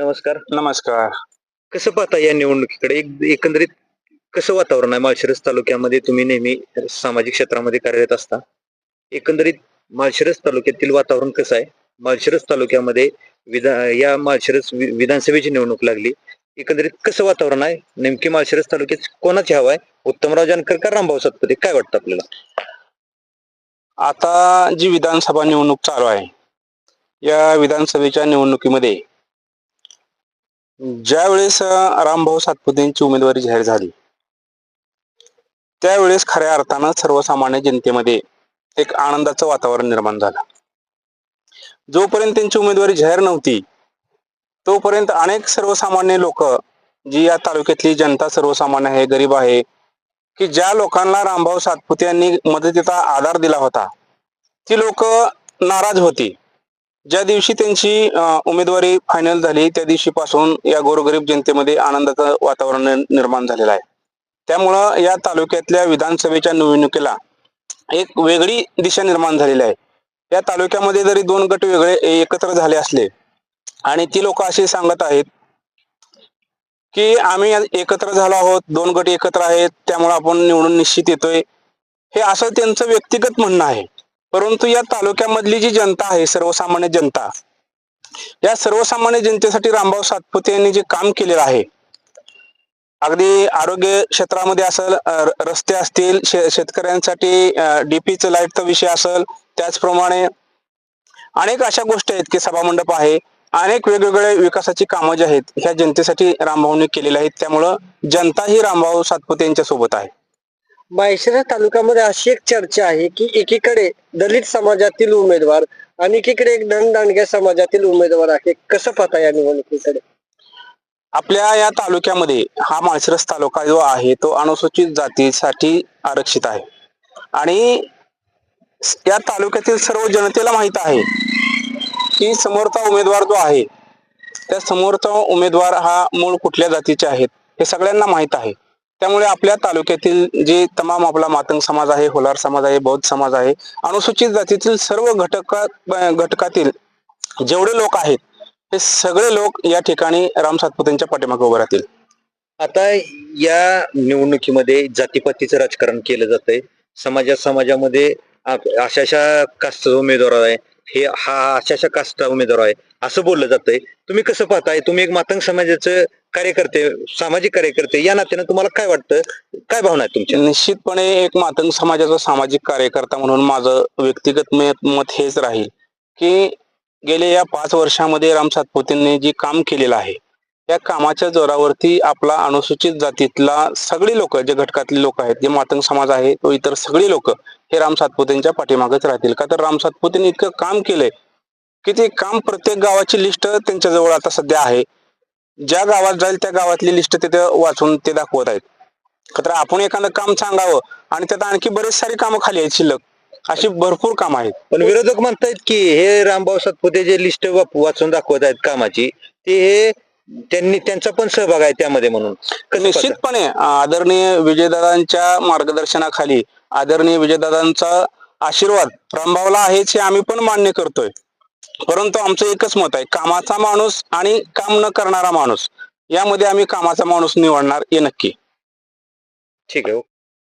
नमस्कार. नमस्कार. कसं पाहता या निवडणुकीकडे? एक एकंदरीत कसं वातावरण आहे? माळशिरस तालुक्यामध्ये तुम्ही नेहमी सामाजिक क्षेत्रामध्ये कार्यरत असता. एकंदरीत माळशिरस तालुक्यातील वातावरण कसं आहे? माळशिरस तालुक्यामध्ये विधा या माळशिरस वि- विधानसभेची निवडणूक लागली. एकंदरीत कसं वातावरण आहे? नेमकी माळशिरस तालुक्यात कोणाची हवा आहे? उत्तमराव जानकर का रामभाऊ सातपुते? काय वाटतं आपल्याला? आता जी विधानसभा निवडणूक चालू आहे या विधानसभेच्या निवडणुकीमध्ये ज्यावेळेस रामभाऊ सातपुतेंची उमेदवारी जाहीर झाली त्यावेळेस खऱ्या अर्थानं सर्वसामान्य जनतेमध्ये एक आनंदाचं वातावरण निर्माण झालं. जोपर्यंत त्यांची उमेदवारी जाहीर नव्हती तोपर्यंत अनेक सर्वसामान्य लोक जी या तालुक्यातली जनता सर्वसामान्य आहे गरीब आहे की ज्या लोकांना रामभाऊ सातपुते यांनी मदतीचा आधार दिला होता ती लोक नाराज होती. ज्या दिवशी त्यांची उमेदवारी फायनल झाली त्या दिवशीपासून या गोरगरीब जनतेमध्ये आनंदाचं वातावरण निर्माण झालेलं आहे. त्यामुळं या तालुक्यातल्या विधानसभेच्या निवडणुकीला एक वेगळी दिशा निर्माण झालेली आहे. या तालुक्यामध्ये जरी दोन गट वेगळे एकत्र झाले असले आणि ती लोक असे सांगत आहेत की आम्ही एकत्र झालो आहोत दोन गट एकत्र आहेत त्यामुळे आपण निवडून निश्चित येतोय. हे असं त्यांचं व्यक्तिगत म्हणणं आहे. परंतु या तालुक्यामधली जी जनता आहे सर्वसामान्य जनता या सर्वसामान्य जनतेसाठी रामभाऊ सातपुते यांनी जे काम केलेलं आहे अगदी आरोग्य क्षेत्रामध्ये असेल रस्ते असतील शे- शेतकऱ्यांसाठी डीपीचं लाईटचा विषय असेल त्याचप्रमाणे अनेक अशा गोष्टी आहेत की सभामंडप आहे अनेक वेगवेगळे विकासाची कामं जी आहेत ह्या जनतेसाठी रामभाऊने केलेल्या आहेत त्यामुळं जनता ही रामभाऊ सातपुते यांच्या सोबत आहे. माहेशिरा तालुक्यामध्ये अशी एक चर्चा आहे की एकीकडे दलित समाजातील उमेदवार आणि एकीकडे एक दणदांडग्या समाजातील उमेदवार आहे. कसं पाहता या निवडणुकीकडे? आपल्या या तालुक्यामध्ये हा माळशिरस तालुका जो आहे तो अनुसूचित जातीसाठी आरक्षित आहे. आणि या तालुक्यातील सर्व जनतेला माहीत आहे की समोरचा उमेदवार जो आहे त्या समोरचा उमेदवार हा मूळ कुठल्या जातीचे आहेत हे सगळ्यांना माहीत आहे. त्यामुळे आपल्या तालुक्यातील जे तमाम आपला मातंग समाज आहे होलार समाज आहे बौद्ध समाज आहे अनुसूचित जातीतील सर्व घटका घटकातील जेवढे लोक आहेत हे सगळे लोक या ठिकाणी राम सातपुतेंच्या पाठीमागे उभे राहतील. आता या निवडणुकीमध्ये जातीपातीचं राजकारण केलं जातंय. समाजा समाजामध्ये अशा अशा कास्टचा उमेदवार आहे. हे हा अशा अशा कास्टचा उमेदवार आहे असं बोललं जातंय. तुम्ही कसं पाहताय? तुम्ही एक मातंग समाजाचं कार्यकर्ते सामाजिक कार्यकर्ते या नात्यानं तुम्हाला काय वाटतं? काय भावना आहे तुमच्या? निश्चितपणे एक मातंग समाजाचा सामाजिक कार्यकर्ता म्हणून माझं व्यक्तिगत मत हेच राहील की गेल्या या पाच वर्षामध्ये राम सातपुतेंनी जे काम केलेलं आहे या कामाच्या जोरावरती आपला अनुसूचित जातीतला सगळी लोक जे घटकातले लोक आहेत जे मातंग समाज आहे तो इतर सगळी लोक हे राम सातपुतेंच्या पाठीमागच राहतील. का तर राम सातपुतेंनी इतकं काम केलंय की ते काम प्रत्येक गावाची लिस्ट त्यांच्या जवळ आता सध्या आहे. ज्या गावात जाईल त्या गावातली लिस्ट तिथे वाचून ते दाखवत आहेत. तर आपण एखादं काम सांगावं आणि त्यात आणखी बरेच सारी कामं खाली आहेत शिल्लक. अशी भरपूर काम आहेत. पण विरोधक म्हणतायत की हे रामभाऊ सातपुते जे लिस्ट वाचून दाखवत आहेत कामाची ते हे त्यांनी त्यांचा पण सहभाग आहे त्यामध्ये म्हणून? निश्चितपणे आदरणीय विजयदादांच्या मार्गदर्शनाखाली आदरणीय विजयदादांचा आशीर्वाद रामभावला आहेच हे आम्ही पण मान्य करतोय. परंतु आमचं एकच मत आहे कामाचा माणूस आणि काम न करणारा माणूस. यामध्ये आम्ही कामाचा माणूस निवडणार हे नक्की. ठीक आहे